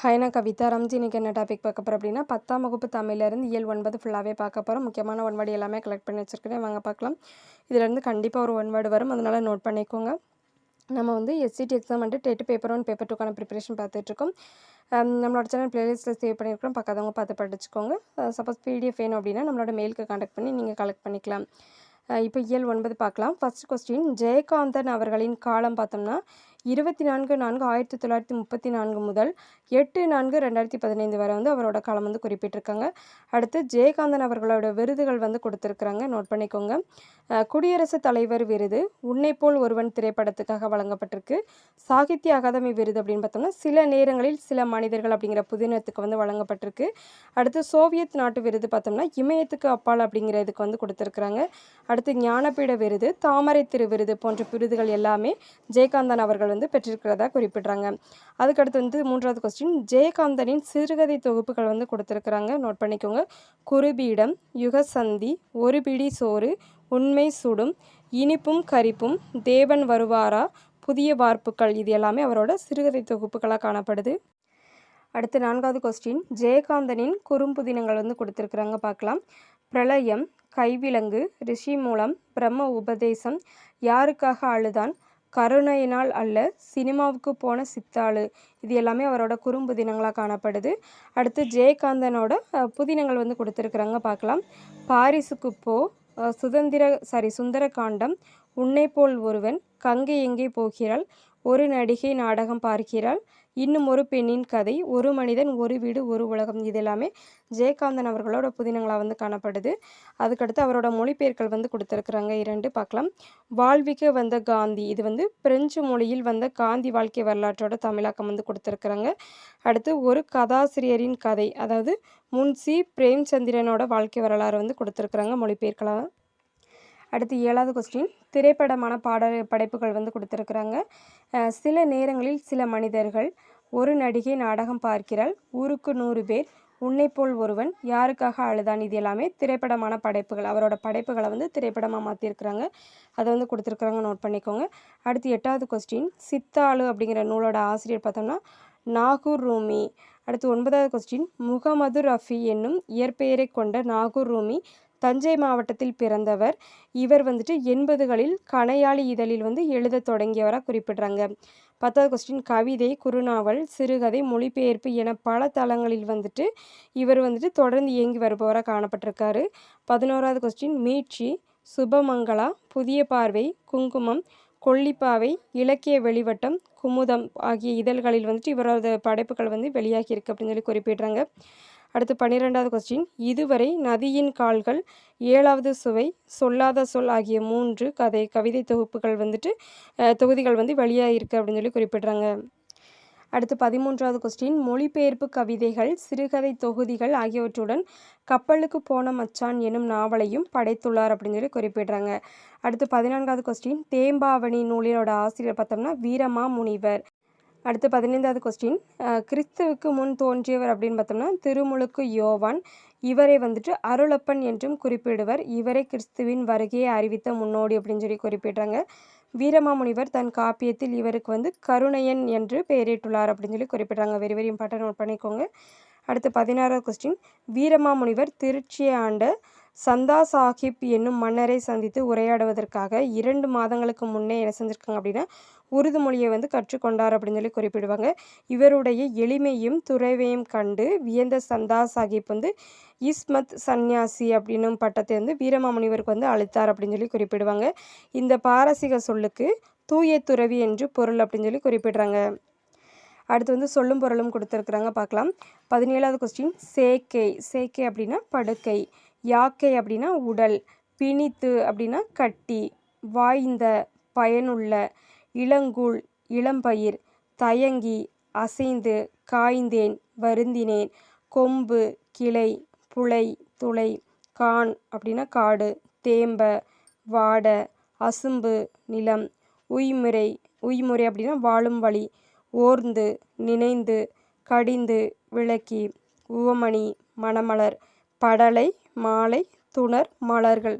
Hi நான் கவிதா ரம்ஜி இன்றைக்கி என்ன டாபிக் பார்க்க போகிறோம் அப்படின்னா பத்தாம் வகுப்பு தமிழ்லேருந்து இயல் ஒன்பது ஃபுல்லாகவே பார்க்க போகிறோம் முக்கியமான ஒன் வேர்டு எல்லாமே கலெக்ட் பண்ணி வச்சுருக்கேன் வாங்க பார்க்கலாம். இதுலேருந்து கண்டிப்பாக ஒரு ஒன் வேர்டு வரும். அதனால் நோட் பண்ணிக்கோங்க. நம்ம வந்து எஸ்சிடி எக்ஸாம் வந்துட்டு டெட் பேப்பர் ஒன் பேப்பர் டூக்கான ப்ரிப்பரேஷன் பார்த்துட்ருக்கோம் நம்மளோட சேனல் ப்ளேலிஸ்ட்டில் சேவ் பண்ணியிருக்கிறோம். பக்கத்தவங்க பார்த்து படிச்சுக்கோங்க. சப்போஸ் பிடிஎஃப் வேணும் அப்படின்னா நம்மளோட மெயிலுக்கு கான்டாக்ட் பண்ணி நீங்கள் கலெக்ட் பண்ணிக்கலாம். இப்போ இயல் ஒன்பது பார்க்கலாம். ஃபர்ஸ்ட் கொஸ்டின் ஜெயகாந்தன் அவர்களின் காலம் பார்த்தோம்னா இருபத்தி நான்கு நான்கு ஆயிரத்தி தொள்ளாயிரத்தி முப்பத்தி நான்கு முதல் எட்டு நான்கு ரெண்டாயிரத்தி பதினைந்து வரை வந்து அவரோட காலம் வந்து குறிப்பிட்டிருக்காங்க. அடுத்து ஜெயகாந்தன் அவர்களோட விருதுகள் வந்து கொடுத்துருக்குறாங்க. நோட் பண்ணிக்கோங்க. குடியரசுத் தலைவர் விருது உன்னை போல் ஒருவன் திரைப்படத்துக்காக வழங்கப்பட்டிருக்கு. சாகித்ய அகாதமி விருது அப்படின்னு பார்த்தோம்னா சில நேரங்களில் சில மனிதர்கள் அப்படிங்கிற புதினத்துக்கு வந்து வழங்கப்பட்டிருக்கு. அடுத்து சோவியத் நாட்டு விருது பார்த்தோம்னா இமயத்துக்கு அப்பால் அப்படிங்கிற இதுக்கு வந்து கொடுத்துருக்குறாங்க. அடுத்து ஞானபீட விருது தாமரை திரு விருது போன்ற விருதுகள் எல்லாமே ஜெயகாந்தன் அவர்கள் வந்து பெற்றிருக்கிறதா குறிப்பிட்றாங்க. அதுக்கடுத்து வந்து மூன்றாவது கொஸ்டின் ஜெயகாந்தனின் சிறுகதை தொகுப்புகள் வந்து கொடுத்துருக்குறாங்க. நோட் பண்ணிக்கோங்க. குருபீடம் யுகசந்தி ஒரு பிடி சோறு உண்மை சுடும் இனிப்பும் கரிப்பும் தேவன் வருவாரா புதிய வார்ப்புகள் இது எல்லாமே அவரோட சிறுகதை தொகுப்புகளாக காணப்படுது. அடுத்து நான்காவது கொஸ்டின் ஜெயகாந்தனின் குறும்புதினங்கள் வந்து கொடுத்துருக்குறாங்க. பார்க்கலாம். பிரளயம் கைவிலங்கு ரிஷி மூலம் பிரம்ம உபதேசம் யாருக்காக அழுதான் கருணையினால் அல்ல சினிமாவுக்கு போன சித்தாளு. இது எல்லாமே அவரோட குறும்புதினங்களாக காணப்படுது. அடுத்து ஜெயகாந்தனோட புதினங்கள் வந்து கொடுத்துருக்குறாங்க பார்க்கலாம். பாரிசுக்கு போ சுதந்திர சாரி சுந்தர காண்டம் உன்னை போல் ஒருவன் கங்கை எங்கே போகிறாள்? ஒரு நடிகை நாடகம் பார்க்கிறாள். இன்னும் ஒரு பெண்ணின் கதை ஒரு மனிதன் ஒரு வீடு ஒரு உலகம். இது எல்லாமே ஜெயகாந்தன் அவர்களோட புதினங்களாக வந்து காணப்படுது. அதுக்கடுத்து அவரோட மொழிபெயர்க்கள் வந்து கொடுத்துருக்குறாங்க. இரண்டு பார்க்கலாம். வாழ்விக்க வந்த காந்தி. இது வந்து பிரெஞ்சு மொழியில் வந்த காந்தி வாழ்க்கை வரலாற்றோட தமிழாக்கம் வந்து கொடுத்துருக்குறாங்க. அடுத்து ஒரு கதாசிரியரின் கதை அதாவது முன்சி பிரேம்சந்திரனோட வாழ்க்கை வரலாறு வந்து கொடுத்துருக்குறாங்க மொழிபெயர்களாக. அடுத்து ஏழாவது கொஸ்டின் திரைப்படமான பாட படைப்புகள் வந்து கொடுத்துருக்குறாங்க. சில நேரங்களில் சில மனிதர்கள் ஒரு நடிகை நாடகம் பார்க்கிறாள். ஊருக்கு நூறு பேர் உன்னை போல் ஒருவன் யாருக்காக அழுதான்? இது எல்லாமே திரைப்படமான படைப்புகள். அவரோட படைப்புகளை வந்து திரைப்படமாக மாற்றிருக்கிறாங்க அதை வந்து கொடுத்துருக்குறாங்க. நோட் பண்ணிக்கோங்க. அடுத்து எட்டாவது கொஸ்டின் சித்தாளு அப்படிங்கிற நூலோட ஆசிரியர் பார்த்தோம்னா நாகூர் ரூமி. அடுத்து ஒன்பதாவது கொஸ்டின் முகமது ரஃபி என்னும் இயற்பெயரை கொண்ட நாகூர் ரூமி தஞ்சை மாவட்டத்தில் பிறந்தவர். இவர் வந்துட்டு எண்பதுகளில் கணையாளி இதழில் வந்து எழுத தொடங்கியவராக குறிப்பிடுறாங்க. பத்தாவது கொஸ்டின் கவிதை குறுநாவல் சிறுகதை மொழிபெயர்ப்பு என பல தளங்களில் வந்துட்டு இவர் வந்துட்டு தொடர்ந்து இயங்கி வருபவராக காணப்பட்டிருக்காரு. பதினோராவது கொஸ்டின் மீட்சி சுபமங்களா புதிய பார்வை குங்குமம் கொல்லிப்பாவை இலக்கிய வெளிவட்டம் குமுதம் ஆகிய இதழ்களில் வந்துட்டு இவரது படைப்புகள் வந்து வெளியாகியிருக்கு அப்படின்னு சொல்லி குறிப்பிடுறாங்க. அடுத்து பன்னிரெண்டாவது கொஸ்டின் இதுவரை நதியின் கால்கள் ஏழாவது சுவை சொல்லாத சொல் ஆகிய மூன்று கதை கவிதை தொகுப்புகள் வந்துட்டு தொகுதிகள் வந்து வெளியாகிருக்கு அப்படின்னு சொல்லி குறிப்பிடுறாங்க. அடுத்து பதிமூன்றாவது கொஸ்டின் மொழிபெயர்ப்பு கவிதைகள் சிறுகதை தொகுதிகள் ஆகியவற்றுடன் கப்பலுக்கு போன மச்சான் எனும் நாவலையும் படைத்துள்ளார் அப்படின்னு சொல்லி குறிப்பிடுறாங்க. அடுத்து பதினான்காவது கொஸ்டின் தேம்பாவணி நூலினோட ஆசிரியர் பார்த்தோம்னா வீரமா முனிவர். அடுத்து பதினைந்தாவது கொஸ்டின் கிறிஸ்துவுக்கு முன் தோன்றியவர் அப்படின்னு பார்த்தோம்னா திருமுழுக்கு யோவான். இவரை வந்துட்டு அருளப்பன் என்றும் குறிப்பிடுவர். இவரே கிறிஸ்துவின் வருகையை அறிவித்த முன்னோடி அப்படின்னு சொல்லி குறிப்பிடுறாங்க. வீரமாமுனிவர் தன் காப்பியத்தில் இவருக்கு வந்து கருணையன் என்று பெயரிட்டுள்ளார் அப்படின்னு சொல்லி குறிப்பிடுறாங்க. வெரி வெரி இம்பார்ட்டன் நோட் பண்ணிக்கோங்க. அடுத்து பதினாறாவது கொஸ்டின் வீரமாமுனிவர் திருச்சியை ஆண்ட சந்தா சாஹிப் என்னும் மன்னரை சந்தித்து உரையாடுவதற்காக இரண்டு மாதங்களுக்கு முன்னே என்ன செஞ்சுருக்காங்க அப்படின்னா உருது மொழியை வந்து கற்றுக்கொண்டார் அப்படின்னு சொல்லி குறிப்பிடுவாங்க. இவருடைய எளிமையும் துறைவையும் கண்டு வியந்த சந்தா சாஹிப் வந்து இஸ்மத் சந்நியாசி அப்படின்னும் பட்டத்தை வந்து வீரமாமுனிவருக்கு வந்து அளித்தார் அப்படின்னு சொல்லி குறிப்பிடுவாங்க. இந்த பாரசீக சொல்லுக்கு தூய துறவி என்று பொருள் அப்படின்னு சொல்லி குறிப்பிடுறாங்க. அடுத்து வந்து சொல்லும் பொருளும் கொடுத்துருக்குறாங்க பார்க்கலாம். பதினேழாவது கொஸ்டின் சேக்கை. சேக்கை அப்படின்னா படுக்கை. யாக்கை அப்படின்னா உடல் பிணித்து அப்படின்னா கட்டி வாய்ந்த பயனுள்ள இளங்கூழ் இளம்பயிர் தயங்கி அசைந்து காய்ந்தேன் வருந்தினேன் கொம்பு கிளை புலை துளை கான் அப்படின்னா காடு தேம்ப வாட அசும்பு நிலம் உய்முறை உய்முறை அப்படின்னா வாழும் வழி ஓர்ந்து நினைந்து கடிந்து விளக்கி உவமணி மணமலர் படலை மாலை துணர் மலர்கள்.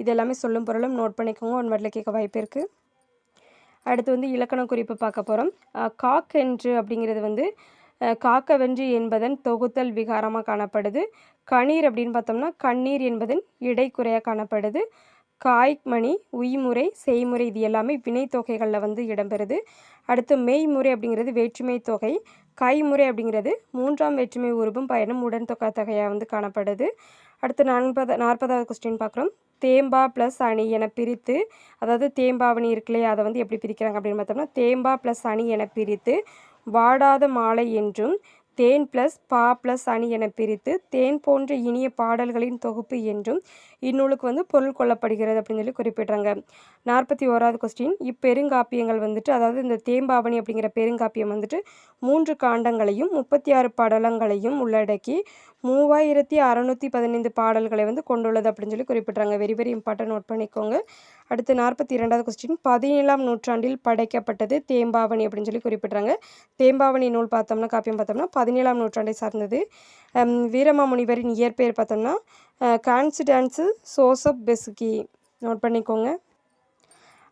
இது எல்லாமே சொல்லும் பொருளும் நோட் பண்ணிக்கோங்க. ஒன் வேர்டில் கேட்க வாய்ப்பு இருக்குது அடுத்து வந்து இலக்கண குறிப்பு பார்க்க போகிறோம் காக்கென்று அப்படிங்கிறது வந்து காக்கவென்று காக்கவென்றி என்பதன் தொகுத்தல் விகாரமாக காணப்படுது. கணீர் அப்படின்னு பார்த்தோம்னா கண்ணீர் என்பதன் இடைக்குறையாக காணப்படுது. காய்மணி உய்முறை செய்முறை இது எல்லாமே வினைத்தொகைகளில் வந்து இடம்பெறுது. அடுத்து மெய்முறை அப்படிங்கிறது வேற்றுமை தொகை. கைமுறை அப்படிங்கிறது மூன்றாம் வேற்றுமை உருவும் பயணம் உடன் தொகையாக வந்து காணப்படுது. அடுத்து நாற்பது நாற்பதாவது கொஸ்டின் பார்க்குறோம். தேம்பா ப்ளஸ் அணி என பிரித்து அதாவது தேம்பாவணி இருக்குல்லையே அதை வந்து எப்படி பிரிக்கிறாங்க அப்படின்னு பார்த்தோம்னா தேம்பா ப்ளஸ் அணி என பிரித்து வாடாத மாலை என்றும் தேன் ப்ளஸ் பா ப்ளஸ் அணி என பிரித்து தேன் போன்ற இனிய பாடல்களின் தொகுப்பு என்றும் இந்நூலுக்கு வந்து பொருள் கொள்ளப்படுகிறது அப்படின்னு சொல்லி குறிப்பிடுறாங்க. நாற்பத்தி ஓராவது கொஸ்டின் இப்பெருங்காப்பியங்கள் வந்துட்டு அதாவது இந்த தேம்பாவணி அப்படிங்கிற பெருங்காப்பியம் வந்துட்டு மூன்று காண்டங்களையும் முப்பத்தி ஆறு படலங்களையும் உள்ளடக்கி மூவாயிரத்தி அறநூற்றி பதினைந்து பாடல்களை வந்து கொண்டுள்ளது அப்படின்னு சொல்லி குறிப்பிட்றாங்க. வெரி வெரி இம்பார்ட்டன்ட் நோட் பண்ணிக்கோங்க. அடுத்து நாற்பத்தி இரண்டாவது கொஸ்டின் பதினேழாம் நூற்றாண்டில் படைக்கப்பட்டது தேம்பாவணி அப்படின்னு சொல்லி குறிப்பிட்றாங்க. தேம்பாவணி நூல் பார்த்தோம்னா காப்பியம் பார்த்தோம்னா பதினேழாம் நூற்றாண்டை சார்ந்தது. வீரமாமுனிவரின் இயற்பெயர் பார்த்தோம்னா கான்சிடான்ஸு சோசப் பெசுகி நோட் பண்ணிக்கோங்க.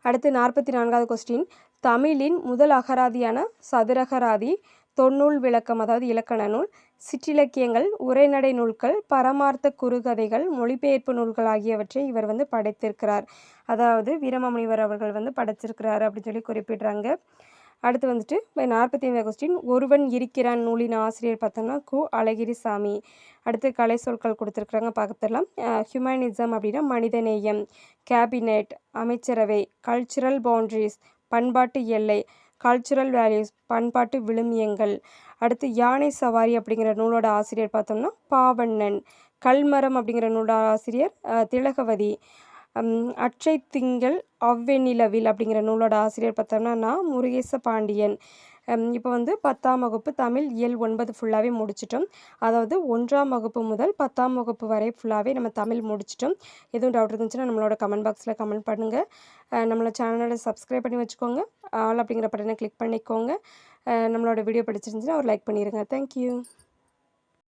அடுத்து நாற்பத்தி நான்காவது கொஸ்டின் தமிழின் முதல் அகராதியான சதுரகராதி தொன்னூல் விளக்கம் அதாவது இலக்கண நூல் சிற்றிலக்கியங்கள் உரைநடை நூல்கள் பரமார்த்த குறுகதைகள் மொழிபெயர்ப்பு நூல்கள் ஆகியவற்றை இவர் வந்து படைத்திருக்கிறார். அதாவது வீரமாமுனிவர் அவர்கள் வந்து படைச்சிருக்கிறார் அப்படின்னு சொல்லி குறிப்பிடுறாங்க. அடுத்து வந்துட்டு நாற்பத்தி ஐந்தாவது கொஸ்டின் ஒருவன் இருக்கிறான் நூலின் ஆசிரியர் பார்த்தோம்னா கு. அழகிரிசாமி. அடுத்து கலை சொற்கள் கொடுத்துருக்குறாங்க பார்த்துடலாம். ஹியூமனிசம் அப்படின்னா மனிதநேயம் கேபினெட் அமைச்சரவை கல்ச்சுரல் பவுண்ட்ரிஸ் பண்பாட்டு எல்லை கல்ச்சுரல் வேல்யூஸ் பண்பாட்டு விழுமியங்கள் அடுத்து யானை சவாரி அப்படிங்கிற நூலோட ஆசிரியர் பார்த்தோம்னா பாவண்ணன் கல்மரம் அப்படிங்கிற நூலோட ஆசிரியர் திலகவதி. அச்சை திங்கள் அவ்வெண்ணிலவில் அப்படிங்கிற நூலோட ஆசிரியர் பார்த்தோம்னா நான் முருகேச பாண்டியன். இப்போ வந்து பத்தாம் வகுப்பு தமிழ் இயல் ஒன்பது ஃபுல்லாகவே முடிச்சிட்டோம். அதாவது ஒன்றாம் வகுப்பு முதல் பத்தாம் வகுப்பு வரை ஃபுல்லாகவே நம்ம தமிழ் முடிச்சிட்டோம். எதுவும் டவுட் இருந்துச்சுன்னா நம்மளோட கமெண்ட் பாக்ஸில் கமெண்ட் பண்ணுங்கள் நம்மளோட சேனலை சப்ஸ்கிரைப் பண்ணி வச்சுக்கோங்க. ஆல் அப்படிங்கிற பட்டனை கிளிக் பண்ணிக்கோங்க. நம்மளோட வீடியோ பிடிச்சிருந்துச்சுன்னா ஒரு லைக் பண்ணிடுங்க தேங்க்யூ